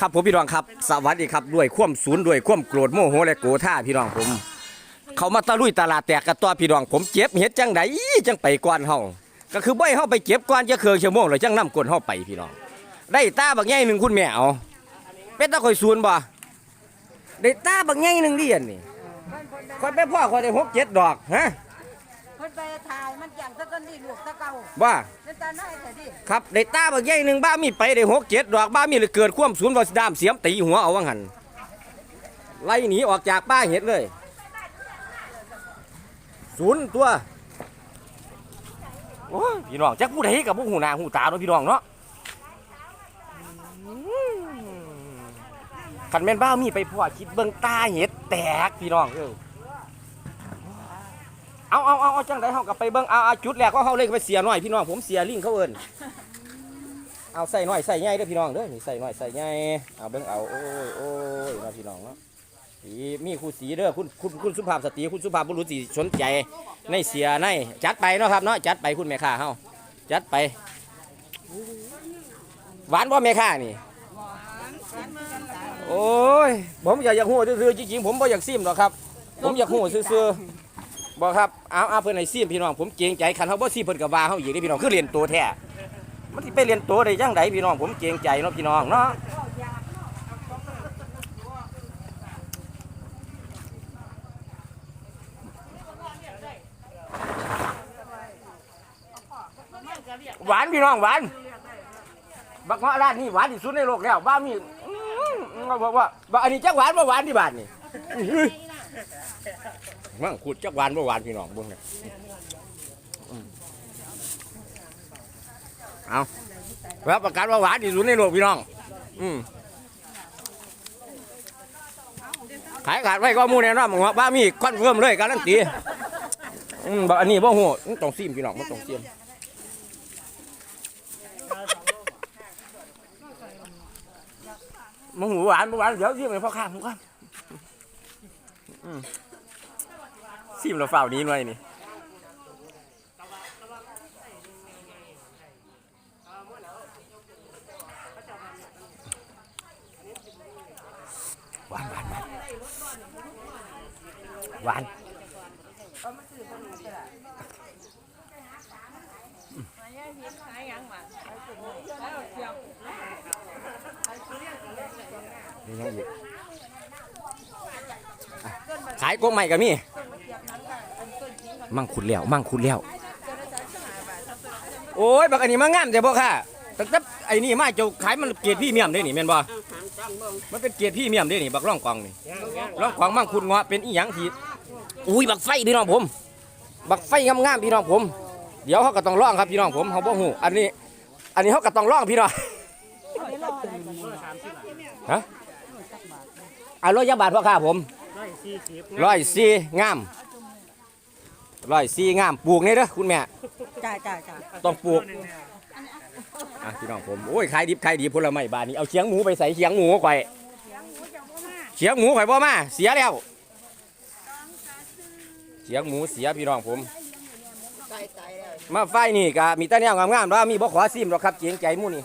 ครับผมพี่น้องครับสวัสดีครับด้วยความศูนย์ด้วยความโกรธโมโหและโกธาพี่น้องผม เขามาตะลุยตลาดแตกกันตัวพี่น้องผมเจ็บเฮ็ดจังไดจังไปก่อนเฮาก็คือบ่ให้เฮาไปเก็บก่อนจะเคืองชั่วโมงแล้วจังนำกลเฮาไปพี่น้อง ได้ตาบักใหญ่หนึ่งคุณแม่เอาเป็นตาข่อยศูนย์บ่ได้ตาบักใหญ่หนึ่งเดิอันนี่ข่อยไปพ่อข่อยได้หกเจ็ดดอกฮะ เพิ่นไปถ่ายมันอย่างตะกันดีลูกตะเก่าว่าเป็นตาน้อยแต่ดิครับได้ตาบักใหญ่หนึงบ้ามีไปได้หกเจ็ดดอกบ้ามีเลยเกิดความศูนย์ว่าสิดามเสียมตีหัวเอาว่างั้นไล่หนีออกจากป้าเห็ดเลยศูนย์ตัวโอ้ยพี่น้องจักผู้ใดกับผู้หูหนาหูตาเนาะพี่น้องเนาะขันแม่นบ้ามีไปพ่อคิดเบิ่งตาเห็ดแตกพี่น้องเออ เอาเอาเอาเอาจังไดเฮากับไปเบิ่งเอาเอาจุดแรกก็เฮาเลยไปเสียหน่อยพี่น้องผมเสียลิงเขาเอิ้นเอาใส่หน่อยใส่ใหญ่เด้อพี่น้องเด้อนี่ใส่หน่อยใส่ใหญ่เอาเบิ่งเอาโอ้ยโอ้ยเนาะพี่น้องเนาะสีมีคู่สีเด้อคุณคุณคุณสุภาพสตรีคุณสุภาพบุรุษสีสนใจในเสียในจัดไปเนาะครับเนาะจัดไปคุณแม่ค้าเฮาจัดไป หวานบ่แม่ค้านี่โอ้ยผมอยากอยากหู้ซื่อๆจริงๆผมบ่อยากซิมหรอกครับ ผมอยากหู้ซื่อๆ บ่ครับเอาเอาเพิ่อนให้ซิมพี่น้องผมเกรงใจคันเฮาบ่ซิมเพิ่นก็ว่าเฮาอีกเด้อพี่น้องคือเรียนตัวแท้มันสิไปเรียนตัวได้จังไดพี่น้องผมเกรงใจเนาะพี่น้องเนาะหวานพี่น้องหวานบักเงาะร้านนี้หวานที่สุดในโลกแล้วบ้ามีบอกว่าบักอันนี้จักหวานบ่หวานที่บ้านนี่ มั่งขุดจักวานบ่หวานพี่น้องบิ่งเนี่ยเอารับประกันว่าหวานที่สุดในโลกพี่น้อง อืมขายขาดไว้ก็มูแน่นอนบอกว่าบ้ามีคอนเฟิร์มเลยการันตีอืมบักอันนี้บ่ฮู้มันต้องซิมพี่น้องมันต้องซิมมึงหวานหวานเดี๋ยวซิมเลยพ่อข้างผมก่อนอืม ซิมเราเฝ้านี้หน่อยนี่หวานหวานหวานหวานนี่ยังอีกอะขายกงใหม่กับมี่ มั่งขุดแล้วมั่งขุดแล้วโอ้ยบักอันนี้มางามแต่บ่ค่ะแต่แต่ไอ้นี่มาเจ้าขายมันเกียรติพี่เมียมได้นี่แม่นบ่มันเป็นเกียรติพี่เมียมได้นี่บักร่องกองนี่ร่องกองมั่งขุดเงาะเป็นอีหยังทีอุ้ยบักไฟพี่น้องผม บักไฟงามๆพี่น้องผม เดี๋ยวเขาก็ต้องร้องครับพี่น้องผมเขาบ่ฮู้อันนี้ อันนี้เขาก็ต้องร้องพี่น้องฮะอะร้อยยาบาทพ่อค้าผมร้อยสี่งาม ร้อยสี่งามปลูกนี่เด้อคุณแม่ จ้าจ้าจ้าต้องปลูกอะพี่น้องผมโอ้ยขายดิบขายดีผลไม้บานนี้เอาเชียงหมูไปใส่เชียงหมูข่อยเชียงหมูข่อยบ่มาเสียแล้วเชียงหมูเสียพี่น้องผม มาไฟนี่ก็มีแต่แนวงามๆว่ามีบ่ขอซิมหรอกครับเกียงใจหมู่นี่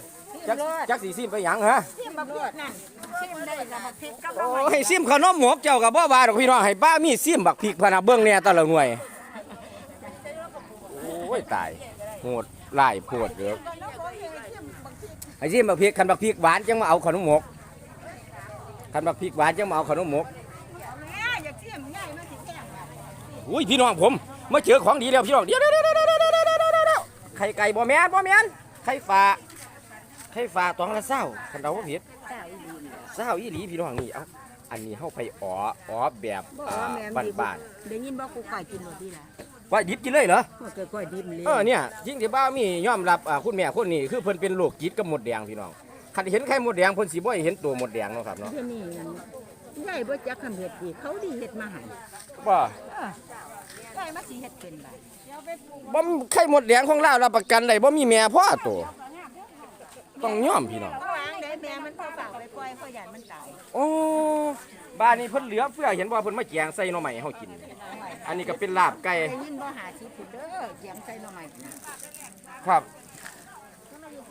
จักจักสีซิมไปหยังฮะชิมบักพริกนั่นชิมได้ละบักพริกกับโอ้ยซิมขนมหมกเจ้ากับบ่ว่าดอกพี่น้องให้ป้ามีซิมบักพริกพะนะเบิ่งแหน่แตะละหน่วยโอ้ยตายโหดหลายโพดเด้อไอ้ที่มบัพริกคันบักพริกหวานจังมาเอาขนมหมกคันบักพริกหวานจังมาเอาขนมหมกอุ้ยพี่น้องผมมาเจอของดีแล้วพี่น้องเดี๋ยวเดี๋ยวเดี๋ยวเดี๋ยวไข่ไก่บ่แมนบ่แมนไข่ฝาไข่ฝาตองละเศร้าขันเราว่าผิดเศร้าอีหลีพี่น้องนี่อะอันนี้เข้าไปอ๋ออ๋อแบบบ้านบ้านได้ยินบอกกูไก่กินหมดที่ละ ว่าดิบกินเลยเหรอบ่เกิดก่อยดิบเลยเออเนี่ยจริงที่บ้ามียอมรับอ่าคุณแม่คนนี้คือเพิ่นเป็นโรคจิตกับหมดแดงพี่น้องคันเห็นไข่หมดแดงเพิ่นสิบ่ให้เห็นตัวหมดแดงเนาะครับเนาะเดี๋ยวนี้นั่นยายบ่จักคำเฮ็ดดีเขาดีเฮ็ดมาให้บ่ยายมาสิเฮ็ดเป็นบ่บ่มีไข่หมดแดงของเรารับประกันได้บ่มีแม่พ่อตัวต้องยอมพี่น้องวางได้แม่มันพอฝากไปปล่อยเขาย่านมันตายโอ้บ้านนี้เพิ่นเหลือเฟือเห็นว่าเพิ่นมาแกงใส่หน่อไม้ให้เฮากิน อันนี้ก็เป็นลาบไก่ได้ยินบ่หาสิผิดเด้อเสียงใส่หน่อไม้นะครับ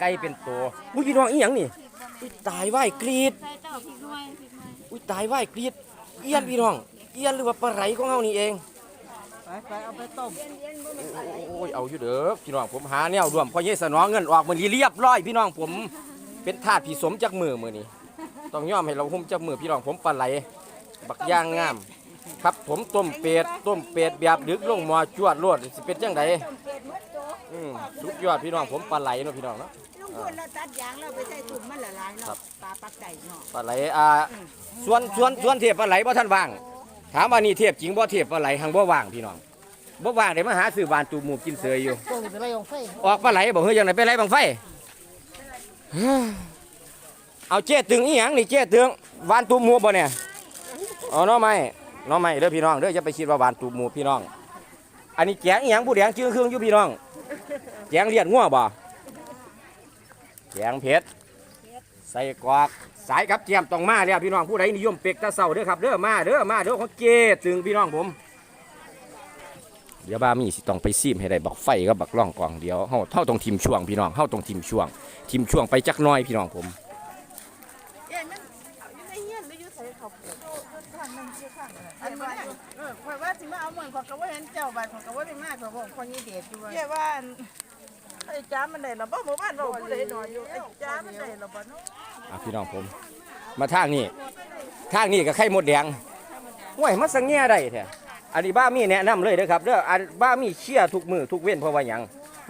ไก่เป็นตัวอุ้ยพี่น้องอีหยังนี่บ่แม่อุ้ยตายว่ายกรีดใส่เจ้าพริกหน่อยพริกหน่อยอุ้ยตายว่ายกรีดเอียนพี่น้องเอียนหรือว่าปลาไหลของเฮานี่เองไปไปเอาไปต้มโอ้ยเอาอยู่เด้อพี่น้องผมหาแนวร่วมพ่อเยสนองเงินออกมื้อนี้เรียบร้อยพี่น้องผมเป็นทาสพี่สมจักมือมื้อนี้ต้องยอมให้เราหุ้มจักมือพี่น้องผมปลาไหลบักย่างงาม ครับผมต้มเป็ดต้มเป็ดแบบดึกลงหม้อจวดรวดสิเป็นจังไดอืมสุดยอดพี่น้องผมปลาไหลเนาะพี่น้องเนาะลุงพูนเราตัดยางเราไปใส่ถุงมันละลายครัเนาะบปลาปักไก่เนาะปลาไหลอ่าส่วนส่วนส่วนเทียบปลาไหลบ่ท่านว่าง ถามว่านี่เทียบจริงบ่เทียบปลาไหลหังบ่ว่างพี่น้องบ่ว่างได้มาหาซื้อบ้านตูหมูกินเสยอยู่ต้มไปลงไฟออกปลาไหลบ่เฮ้ยจังไดไปไหลบังไฟเอาเจ๊ตึงอีหยังนี่เจ๊ตึงวานตูหมูบ่เนี่ยอ๋อน้อไม้ น้องไม้เด้อพี่น้องเด้ออย่าไปคิดว่าวานตูหมูพี่น้อง อันนี้แกงอีหยังผู้แดงจื้อเครื่องอยู่พี่น้องแกงเลียดงัวบ่แกงเผ็ดใส่กรอกสายกับเจียมต้องมาแล้วพี่น้องผู้ใดนิยมเป็กตะเสาเด้อครับเด้อมาเด้อมาเด้อของเจ๊ตึงพี่น้องผม เดี๋ยวบ้ามีสิต้องไปซีมให้ได้บักไฟกับบักล่องกองเดียวเฮาเท่าตรงทีมช่วงพี่น้องเฮาตรงทีมช่วงทีมช่วงไปจักน้อยพี่น้องผม อ๊ะมันอยู่ในเฮียนหรืออยู่ใส่เขาปลูกข้างนึงคือข้างอันนี้เออข่อยว่าสิมาเอาเหมือนข่อยก็บ่าเห็นเจ้าบาดข่อยก็บ่ได้มาข่อยบอกคนนี้เดชอยู่ว่าเย้ว่าไอ้จ้ามันได้ล่ะบ่หมู่บ้านเราผู้ใดน้อยอยู่ไอ้จ้ามันได้ล่ะบ่เนาะอะพี่น้องผม มาทางนี้ทางนี้ก็ไข่มดแดงห่วยมาสังเงียได้แท้อันนี้บ้ามีแนะนำเลยเด้อครับเด้ออันบ้ามีเชี่ยทุกมือทุกเว้นเพราะว่าหยัง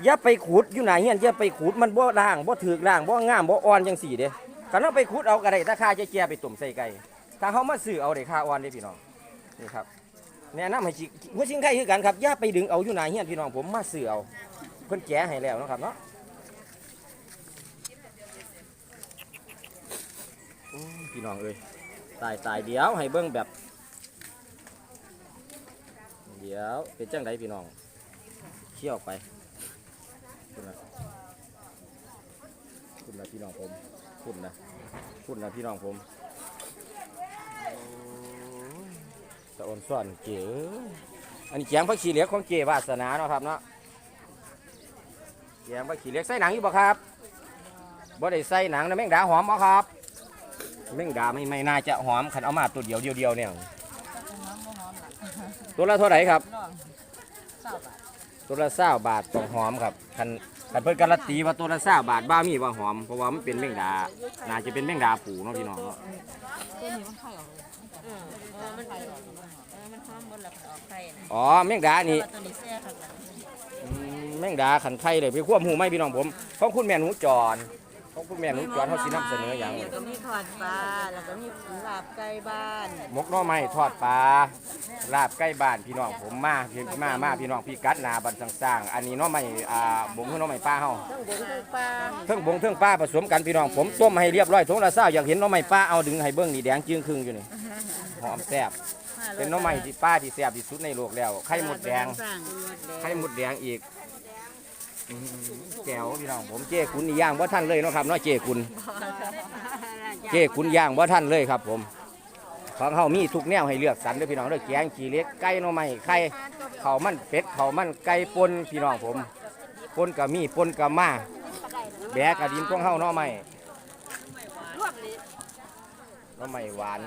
อย่าไปขุดอยู่ไหนเฮียนอย่าไปขุดมันบ่ด่างบ่ถึกด่างบ่งามบ่อ่อนจังสี่เด้ คันเอาไปขุดเอาก็ได้ถ้าค่าจะแก่ไปต้มใส่ไก่ถ้าเฮามาซื้อเอาได้ค่าอ่อนเด้พี่น้องนี่ครับแนะนำให้จิหัวชิงไข่คือกันครับย่าไปดึงเอาอยู่หนาเฮียนพี่น้องผมมาซื้อเอาเพิ่นแก้ให้แล้วนะครับเนาะพี่น้องเอ้ยตายตายเดี๋ยวให้เบิ่งแบบ เดี๋ยวเป็นจังไดพี่น้องเขี่ยวไปคุณนะคุณนะพี่น้องผม คุณนะคุณนะพี่น้องผมโอ้ยตะออนซ่อนเก๋เอ้ยอันนี้แกงผักขี้เหล็กของเก๋วาสนาเนาะครับเนาะแกงผักขี้เหล็กใส่หนังอยู่บ่ครับบ่ได้ใส่หนังนะแมงดาหอมบ่ครับแมงดาไม่ไม่น่าจะหอมขันเอามาตัวเดียวเดียวเดียวเนี่ยตัวละเท่าไหร่ครับตัวละเศร้าบาทต้องหอมครับคัน คันเพิ่นการันตีว่าตัวละเศร้าบาทบ้ามีว่าหอมเพราะว่ามันเป็นแมงดาน่าจะเป็นแมงดาปูเนาะพี่น้องเนาะเออมันเออมันหอมหมดแล้วมันออกไข่นะอ๋อแมงดานี่ตัวนี้แซ่บครับอืมแม่งดาขันไข่เลยไปควบหูไหมพี่น้องผมของคุณแม่หนูจร ของคุณแม่หนูจรเขาสินำเสนออย่างก็มีทอดปลา แล้วก็มีลาบไก่บ้านมกหน่อไม้ทอดปลาลาบใกล้บ้านพี่น้องผมมาพี่มามาพี่น้องพี่กัดหนาบันสร้างๆอันนี้หน่อไม้อ่าบ่งคือหน่อไม้ปลาเฮาทั้งบงทั้งปลาเทิงบงเทิงปลาผสมกันพี่น้องผมต้มให้เรียบร้อยทงละเศร้าอยากเห็นหน่อไม้ปลาเอาดึงให้เบิ่งนี่แดงจึงครึ่งอยู่นี่หอมแซ่บเป็นหน่อไม้ที่ปลาที่แซ่บที่สุดในโลกแล้วไข่มดแดงสร้างไข่มดแดงอีกอืม แก้วพี่น้องผมเจ้คุณนี่ย่างว่าท่านเลยเนาะครับเนาะเจ้คุณ เจ้คุณย่างว่าท่านเลยครับ ผม ของเขามีทุกแนวให้เลือกสรรเด้อพี่น้องเด้อแกงขี้เหล็กไก่หน่อไม้ไข่ข้าวมันเป็ดข้าวมันไก่ปนพี่น้องผมปนกับมีปนกับมาแบกกับดินของเฮาหน่อไม้หน่อไม้หวาน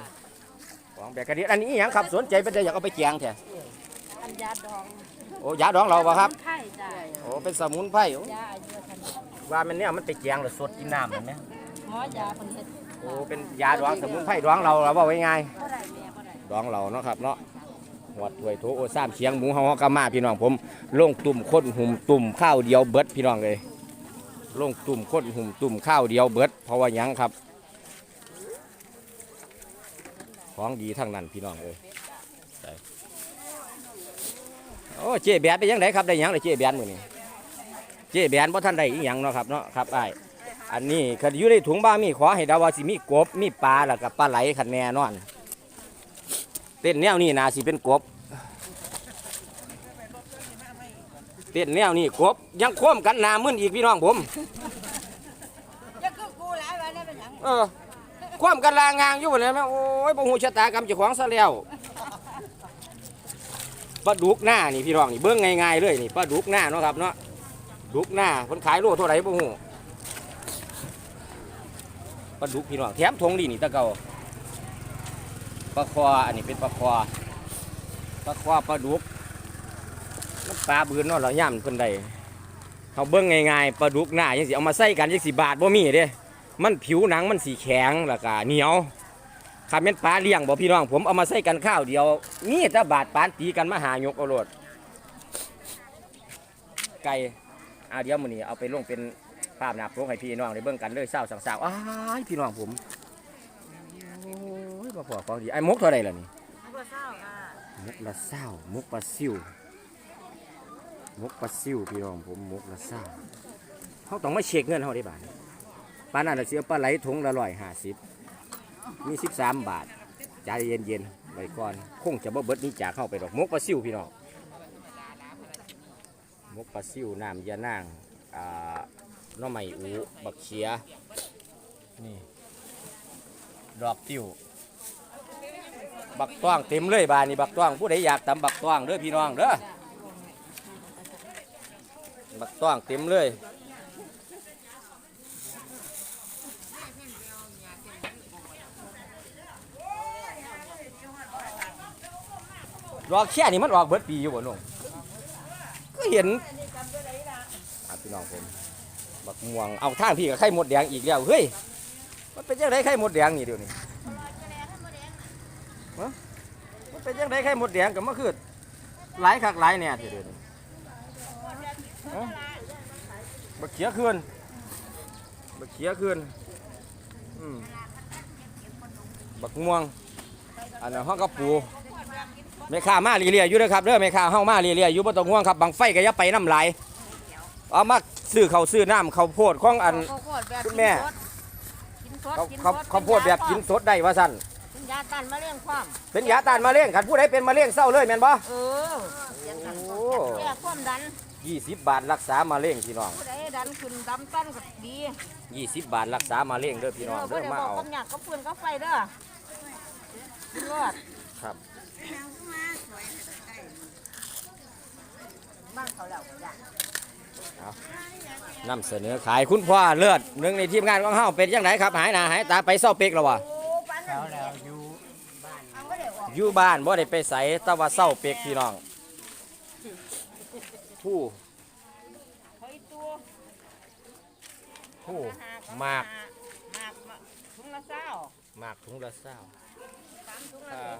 ของแบกกระดินอันนี้อหยังครับสนใจเป็นใจอยากเอาไปแกงแท้อันยาดองโอ้ยาดองเราบ่ครับ ไข่จ้ะโอ้เป็นสมุนไพรโอ้ยาอายุทันว่ามันเนี่ยมันไปแกงหรือสดกินน้ำเห็นไหมหมอยาคนเฮ็ดโอ้เป็นยาดองสมุนไพรดองเราเราบอกไว้ไงบ่ได้แม่บ่ได้ดองเราเนาะครับเนาะหัวถวยโถโอซ้ำเชียงหมูเฮาเฮากะมาพี่น้องผมลงตุ่มข้นหุ่มตุ่มข้าวเดียวเบิดพี่น้องเลยลงตุ่มข้นหุ่มตุ่มข้าวเดียวเบิดเพราะว่าหยังครับ ของดีทั้งนั้นพี่น้องเลยใส่ โอ้เจ๊แบนได้ยังไงครับได้หยังเลยเจ๊แบนมื้อนี้เจ๊แบนบ่ทันได้อีหยังเนาะครับเนาะครับอ้ายอันนี้คันอยู่ในถุงบ้ามีขอให้เดาว่าสิมีกบมีปลาแล้วก็ปลาไหลคันแน่นอน เต้นแนวนี้นาสิเป็นกบ เต้นแนวนี้กบยังคว่ำกันหนามึนอีกพี่น้องผมจะคือกูหลายวันแล้วเป็นหยังเออคว่ำกันลางางอยู่หมดเลยแม่โอ้ยบ่ฮู้ชะตากรรมเจ้าของซะแล้ว ปลาดุกหน้านี่พี่น้องนี่เบิ่งง่ายๆเลยนี่ปลาดุกหน้าเนาะครับเนาะดุกหน้าเพิ่นขายโลเท่าไหร่บ่ฮู้ปลาดุกพี่น้องแถมทงดีนี่ตะเกาปลาคออันนี้เป็นปลาคอปลาคอปลาดุกปลาบืนเนาะเราย่ำเพิ่นใดเขาเบิ่งง่ายๆปลาดุกหน้ายังสิเอามาใส่กันยังสิบาทบ่มีเด้ มันผิวหนังมันสีแข็งแล้วก็เหนียว ขาเป็นปลาเลี้ยงบ่พี่น้อง ผมเอามาใส่กันข้าวเดียวนี่ถ้าบาดปานตีกันมาหายกเอาโลดไก่อาเดียวมือนี้เอาไปลงเป็นภาพหนาโปกให้พี่น้องได้เบิ่งกันเลยเศร้าสังสาวอ้ายพี่น้องผมโอ้ยบ่พอของดีไอ้มกเท่าใดล่ะนี่บ่เศร้าค่ะมุกละเศร้ามุกปลาซิวมุกปลาซิวพี่น้องผมมุกละเศร้าเขาต้องมาเช็คเงินเขาได้บ้าทปานนั้นเราเสียปลาไหลถุงละร้อยห้าสิบ มีสิบสามบาทใจเย็นเย็นๆไว้ก่อน คงจะบ่เบิดนี้จากเข้าไปดอกมุกปลาซิวพี่น้องมุกปลาซิวน้ำยานางอ่าน้อไม้อูบักเขียนี่ดอกติ้วบักต้องเต็มเลยบานนี่บักต้องผู้ใดอยากตำบักต้องเด้อพี่น้องเด้อบักต้องเต็มเลย ดอกแค่นี่มันออกเบิดปีอยู่บ่น้องก็เห็นอะพี่น้องผมบักม่วงเอาทางพี่กับไข่หมดแดงอีกแล้วเฮ้ยมันเป็นจังไดไข่หมดแดงนี่เดี๋ยวนี้มันเป็นยังไงไข่หมดแดงกับมะขืดหลายคักหลายเนี่ยเดี๋ยวนี้บักเขียขึ้นบักเขียขึ้นบักม่วงอันนั้นห้องกระปู แม่ค้ามาเรียๆอยู่เด้อครับเด้อแม่ค้าห้องมาเรียๆอยู่บ่ต้องห่วงครับบังไฟก็อย่าไปน้ำไหลายเอามาซื้อเขาวซื้อน้ำเขาวโพดของอัน ข้าวโพดแบบคุณแม่ กินสดเขากินสเขาดเขาวโพดแบบกินสดได้ว่าสั่นกินยาต้านมะเร็งความเป็นยาต้านมะเร็งคันผู้ใดเป็นมะเร็งเศร้าเลยแม่นบ่ เออโอ้ แก้ความดันยี่สิบบาทรักษามะเร็งพี่น้อง ผู้ใดดันขึ้นดำต้นก็ดียี่สิบบาทรักษามะเร็งเด้อพี่น้องเด้อผู้ใดมาบอกเอา กับหยักกับปืนกับไฟเด้อกินรอดครับ บ้านเขาแล้วจ้ะนำเสนอขายคุณพ่อเลือดหนึ่งในทีมงานของเฮาเป็นยังไงครับ หายหนาหายตาไปเศร้าเปกแล้ววะเขาแล้วอยู่อยู่บ้านบ่ได้ไปใส่ต่ว่าเศร้าเปกพี่น้องผู้เฮ้ยตัวผู้หมากหมากถุงละเศร้ามากถุงละเศร้า เอ่อ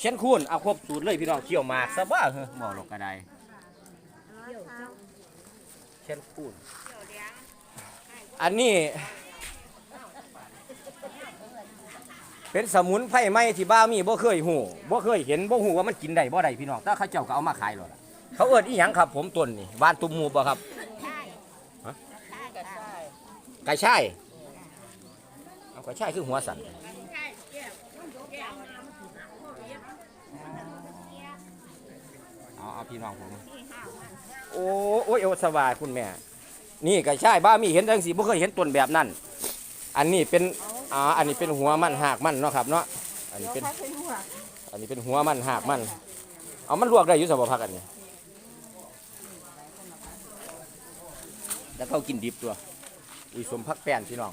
เช่นคุณเอาครบสูตรเลยพี่น้องเกี่ยวหมากซะบ้าเหรอหมอหลอกกระไดเช่นคุณอันนี้ เป็นสมุนไพรไหมที่บ้ามีบ่เคยหูบ่เคยเห็นบ่หูว่ามันกินได้บ่ได้พี่น้องแต่เขาเจ้าก็เอามาขายหรอกล่ะเขาเอิ้นอีหยังครับ ผมต้นนี่วานตุ่มหมูบ่ครับ ไก่ช่ายเอาไก่ช่ายคือหัวสัน เอาเอาพี่น้องผม โอ้โอ้ยโอ้สบายคุณแม่ นี่ไก่ช่ายบ้ามีเห็นจังสีบ่เคยเห็นต้นแบบนั้น อันนี้เป็น อ่า อันนี้เป็นหัวมันหากมันเนาะครับเนาะ อันนี้เป็นเขาเป็นหัวอันนี้เป็นหัวมันหากมัน เอามันลวกได้อยู่สบพักอันนี้แล้วเขากินดิบตัว อุ้ยสมพักแป้นพี่น้อง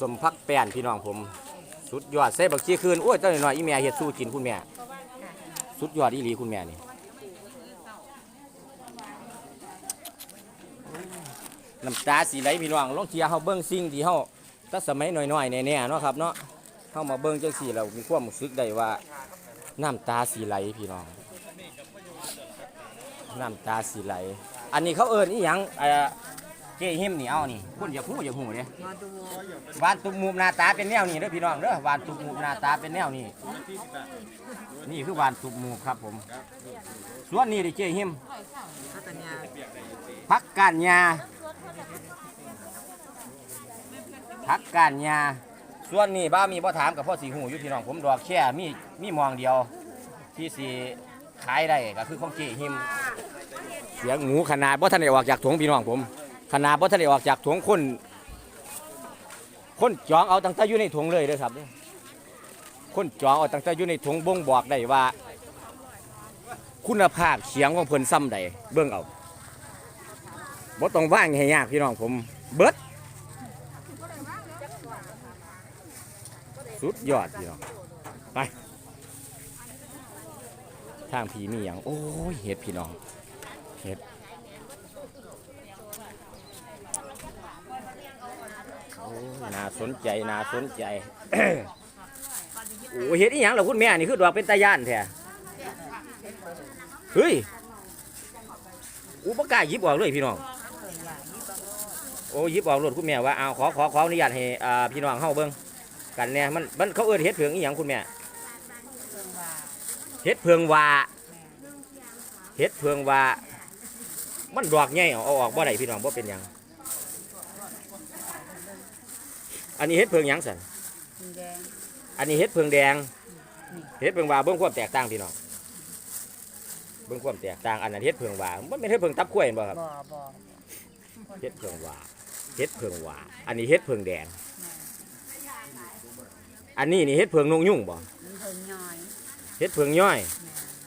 สมพักแป้นพี่น้องผม สุดยอดใส่บักชีคืน โอ้ยตอนน้อยๆอีแม่เฮ็ดสู้กินคุณแม่ สุดยอดอีหลีคุณแม่นี่น้ำตาสีไหลพี่น้องลองเทียเฮาเบิ่งสิ่งที่เฮาถ้าสมัยน้อยๆแน่ๆเนาะครับเนาะเข้ามาเบิ่งจังสี่เรามีความรู้สึกได้ว่าน้ำตาสีไหลพี่น้องน้ำตาสีไหล อันนี้เขาเอิ้นอีหยังเอ่อเจหิมนี่เอานี่คุณอย่าพูดอย่าหูเด้วานตุกมุมหน้าตาเป็นแนวนี้เด้อพี่น้องเด้อวานตุกมุมหน้าตาเป็นแนวนี้ นี่คือวานตุกมุมครับผม ส่วนนี้ดิเจหิมพักการยาพักการยาส่วนนี้บ้ามีบ่ถามกับพ่อสีหูอยู่พี่น้องผมดอกแค่มีมีมองเดียว ที่สีขายได้ก็คือของเจหิมเสียงหมูขนาดบ่ทันได้ออกจากถุงพี่น้องผม ขนาดบ่ทันได้ออกจากถุงคนคนจองเอาตั้งแต่อยู่ในถุงเลยเด้อครับเด้อ คนจองเอาตั้งแต่อยู่ในถุงบ่งบอกได้ว่า คุณภาพเสียงของเพิ่นซ้ำใดเบิ่งเอาบ่ต้องว่างให้ยากพี่น้องผมเบิดสุดยอดพี่น้องไปทางผีมีอย่างโอ้ยเห็ดพี่น้องเห็ดน่าสนใจน่าสนใจ โอ้เห็ดอีหยังเหรอคุณแม่นี่คือดอกเป็นตาย่านแท้เฮ้ยอุปกาหยิบออกเลยพี่น้องโอ้ยิบออกรถคุณแม่ว่าเอาขอขอขออนุญาตให้อ่าพี่น้องเฮาเบิ่งกันเนี่ยมันมันเขาเอิ้นเห็ดเผืองอีหยังคุณแม่เห็ดเผืองว่าเฮ็ดเพืองว่ามันดอกใหญ่เอาอออกบ่ได้พี่น้องบ่เป็นหยังอันนี้เฮ็ดเพืองหยังสั่นแดง อันนี้เฮ็ดเพืองแดงเฮ็ดเพืองวาเบิ่งความแตกต่างพี่น้อง เบิ่งความแตกต่างอันนั้นเฮ็ดเพืองว่ามันเป็นเฮ็ดเพืองตับกล้วยเห็นบ่ครับ บ่บ่เฮ็ดเพืองวาเฮ็ดเพืองวาอันนี้เฮ็ดเพืองแดง อันนี้นี่เฮ็ดเพืองนงยุ่งบ่มันเพิ่งย่อยเฮ็ดเพืองย่อย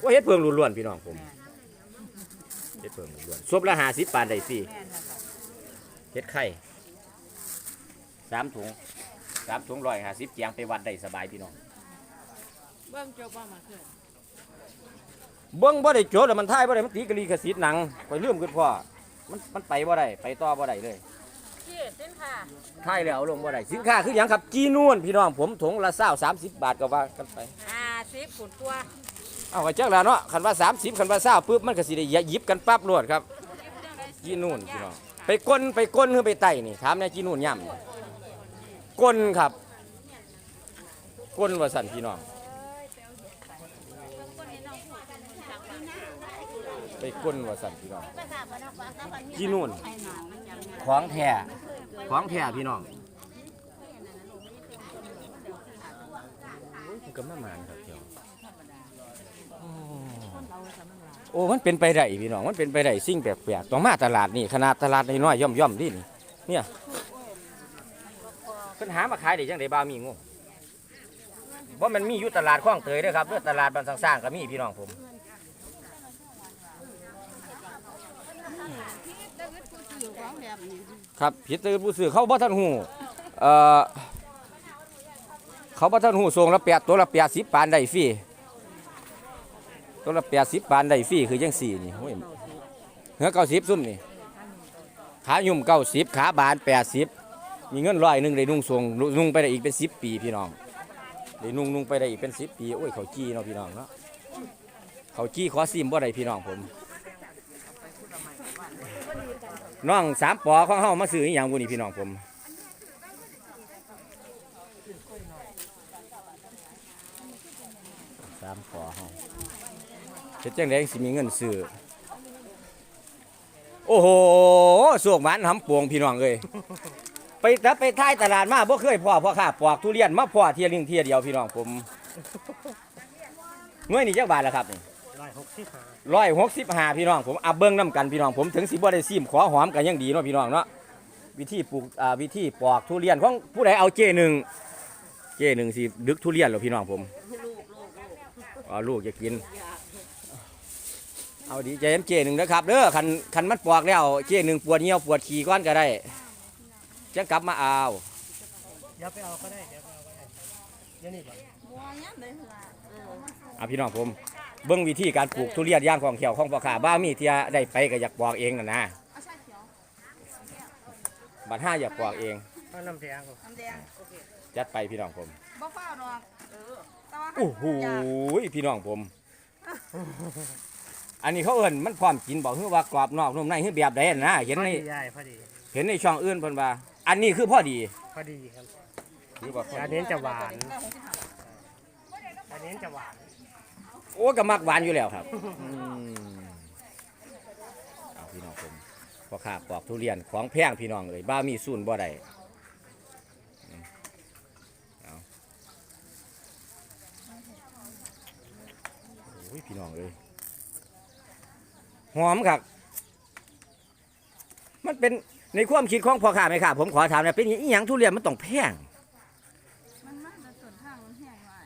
ว่าเฮ็ดเพืองล้วนๆพี่น้องผมแม่นเฮ็ดเพืองล้วนๆซบละ50ปานได้ฟรีแม่นแล้วก็เฮ็ดไข่สามถุง สามถุงร้อยห้าสิบเจียงไปวัดได้สบายพี่น้องเบิ่งจบบ่มาขึ้นเบิ้งบ่ได้โจทย์แล้วมันท่ายบ่ได้มันตีกะลีกระสีหนังไปลืมขึ้นพ่อมันมันไปบ่ได้ไปต่อบ่ได้เลยพี่สินค้าท่ายแล้วเอาลงบ่ได้สินค้าคือหยังครับจีนวนพี่น้องผมถุงละเศร้าสามสิบบาทก็ว่ากันไป50ฝุ่นตัวเอาก็เจ้าแล้วเนาะคันว่าสามสิบคันว่าเศร้าปุ๊บมันก็สิได้หยิบกันปั๊บรวดครับจีนวนพี่น้องไปก้นไปก้นหรือไปไต่นี่ถามในจีนวนย่ำนี่ ก้นครับ ก้นว่าสันพี่น้อง ไปก้นว่าสันพี่น้องจีนู่นของแท้ของแท้พี่น้องก็มาหมานครับเจ้าโอ้ มันเป็นไปได้พี่น้อง มันเป็นไปได้สิ่งแปลกๆต้องมาตลาดนี่ขนาดตลาดน้อยๆย่อมๆนี่นี่เนี่ย พิ่นหามาขายได้จังไดบ่ามีงูว่ามันมีอยู่ตลาดคลองเตยเด้อครับเด้อตลาดบ้านสร้างๆก็มีพี่น้องผมครับผิดตื่นผู้สื่อเขาบ่ทันหูเอ่อเขาบ่ทันหูส่งละแปดตัวละแปดสิบปานได้ฟรีตัวละแปดสิบปานได้ฟรีคือจังสี่นี่โอ้ยเหือเก้าสิบซุ่มนี่ขายุ่มเก้าสิบขาบานแปดสิบ มีเงินร้อยหนึ่งได้นุ่งส่งนุ่งไปได้อีกเป็นสิบปีพี่น้องได้นุ่งนุ่งไปได้อีกเป็นสิบปีโอ้ยเขาจี้เนาะพี่น้องเนาะเขาจี้ขอซิมบ่ได้พี่น้องผมน้องสามปอของเฮามาซื้ออย่างบุนี่พี่น้องผมสามปอเฮาเฮ็ดจังได๋สิมีเงินซื้อโอ้โหสวกหมันหำปวงพี่น้องเอ้ย ไปถ้าไปท้ายตลาดมาบ่เคยพ่อพ่อค้าปอกทุเรียนมาพ่อเที่ยหนึงเที่ยเดียวพี่น้องผมหน่วยนี่จักบาทละครับนี่ร้อยหกสิบห้าร้อยหกสิบห้าพี่น้องผมอับเบิ้งน้ำกันพี่น้องผมถึงสิบ่ได้ซิมขอหอมกันยังดีเนาะพี่น้องเนาะวิธีปลูกอ่าวิธีปอกทุเรียนของผู้ใดเอาเจหนึ่งเจหนึ่งสิดึกทุเรียนเหรอพี่น้องผมอ๋อลูกจะกิน เอาดีใจเจหนึ่งนะครับเด้อคันคันมันปอกแล้วเจหนึ่งปวดเหี่ยวปวดขี้ก้อนก็ได้ จะกลับมาเอาเดี๋ยวไปเอาก็ได้เดี๋ยวไปเอาก็ได้เดี๋ยวนี้บ่บัวยันเลยล่ะเอาพี่น้องผม เบิ้งวิธีการปลูกทุเรียนย่างของเขียวของพ่อค้าบ้ามีเทียได้ไปก็อยากปอกเองน่ะนะบัดห้าอยากปอกเองเอาน้ำแดงก่อนน้ำแดงจัดไปพี่น้องผมบ่ฟ้าวดอกเออแต่ว่าโอ้โหพี่น้องผม อันนี้เขาเอิ้นมันพร้อมกินบอกคือว่ากรอบนอกนุ่มในคือแบบใดนะเห็นพอในดียายพอดีเห็นในช่องอื่นเพิ่นว่า อันนี้คือพอดีพอดีครับคือว่าพออันดีนี้จะหวานอันนี้จะหวานโอ้ก็มักหวานอยู่แล้วครับอืมเอาพี่น้องผมพอข้าปอกทุเรียนของแพงพี่น้องเอ้ยบ้ามีสูนบ่ได้อืมเอาโอ้ยพี่น้องเอ้ยหอมครับ มันเป็น ในความคิดของพ่อข้าไหมครับผมขอถามหนะเป็นอีหยังทุเรียนมันต้องแพงมันมาแต่ส่วนทางมันแห้งไว้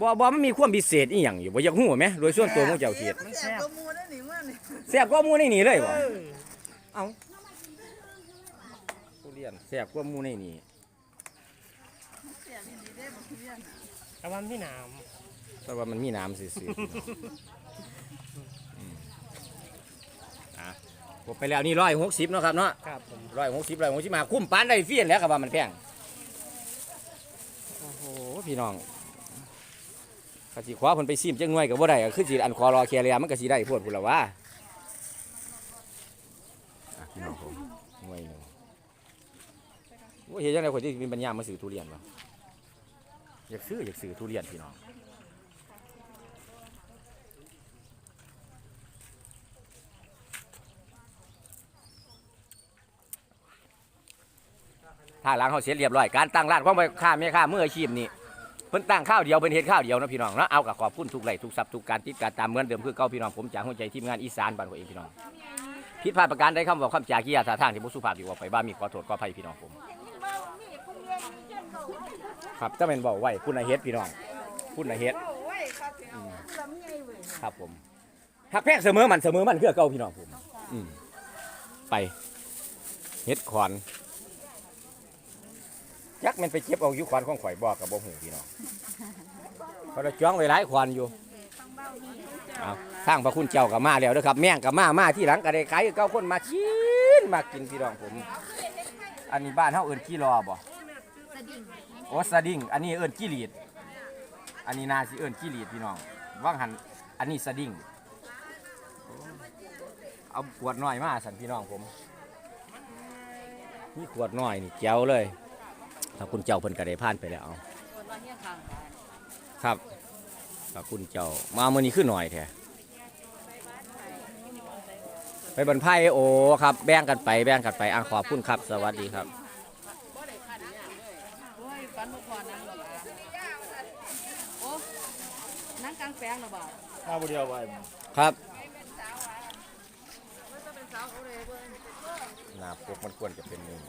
บ่บ่มันมีความพิเศษอีหยังอยู่บ่อยากฮู้ไหมโดยส่วนตัวของเจ้าเขียดมันแซ่บกว่าหมูได้หนิมันนี่แซ่บกว่าหมูในนี่เลยบ่เออเอาทุเรียนแซ่บกว่าหมูในนี่แต่วันที่หนามแต่ว่ามันมีน้ำซื่อๆพี่น้องอืมอะ ผมไปแล้วนี่ร้อยหกสิบเนาะครับเนาะครับผมร้อยหกสิบร้อยหกสิบมาคุ้มปานได้เฟี้ยนแล้วครับว่ามันแพงโอ้โหพี่น้องกสิขวาเพิ่นไปซิมจังหน่วยก็บ่ได้ก็คือสิอันคอรอแคเรียมันก็สิได้โพดพุ่นละว่าอะพี่น้องผมหน่วยหนึงโอ้ยเฮ็ดจังได๋ข่อยสิมีปัญญามาซื้อทุเรียนบ่อยากซื้ออยากซื้อทุเรียนพี่น้อง ถ้าหล้างเฮาเสร็จเรียบร้อยการตั้งร้านของค่าแม่ค้ามืออาชีพนี่เพิ่นตั้งข้าวเดียวเพิ่นเฮ็ดข้าวเดียวนะพี่น้องเนาะเอาก็ขอบคุณทุกไหลทุกซับทุกการติดการตามเหมือนเดิมคือเก่าพี่น้องผมจากหัวใจทีมงานอีสานบ้านของเองพี่น้องผิดพลาดประการใดคำเว่าคำจาขี้ยาท่าทางที่บ่สุภาพที่ว่าไปบ้านมีขอโทษขออภัยพี่น้องผมครับจะเป็นบอกไว้คุณอาเฮ็ดพี่น้องคุณอาเฮ็ดครับผมหักแพงเสมอมันเสมอมันคือเก่าพี่น้องผมอืมไปเฮ็ดขอน ยักษ์มันไปเก็บเอาอยู่ขอนของข่อยบอกกับบ่หูพี่น้องเพราะเราจ้องไว้หลายขอนอยู่เอาทางพระคุณเจ้ากับมาแล้วเด้อครับ แม่งกับมามาที่หลังก็ได้ขายเก้าคนมาชินมากินพี่น้องผม อันนี้บ้านเฮาเอิ้นกี่รอบ่โอ้สดิ้งอันนี้เอิ้นกี้หลีด อันนี้นาสิเอิ้นกี้หลีดพี่น้องว่างหันอันนี้สดิ้งเอาขวดน้อยมาสันพี่น้องผมนี่ขวดน้อยนี่แจ๋วเลย ถ้าคุณเจ้าเพิ่นก็ได้ผ่านไปแล้วเอาคนว่าเฮียข้างบ้านครับถ้าคุณเจ้า มามื้อนี้คือหน่อยแท้ไปบรรไพ่โอ้ครับ แบ่งกันไปแบ่งกันไปอะขอบคุณครับ สวัสดีครับโอ้ยฝันบ่พอนั่งหรอกโอ้นั่งกลางแปลงหรอบ่ข้าวบุเดียวไว้ครับหน้าปกมันควรจะเป็นหนึ่ง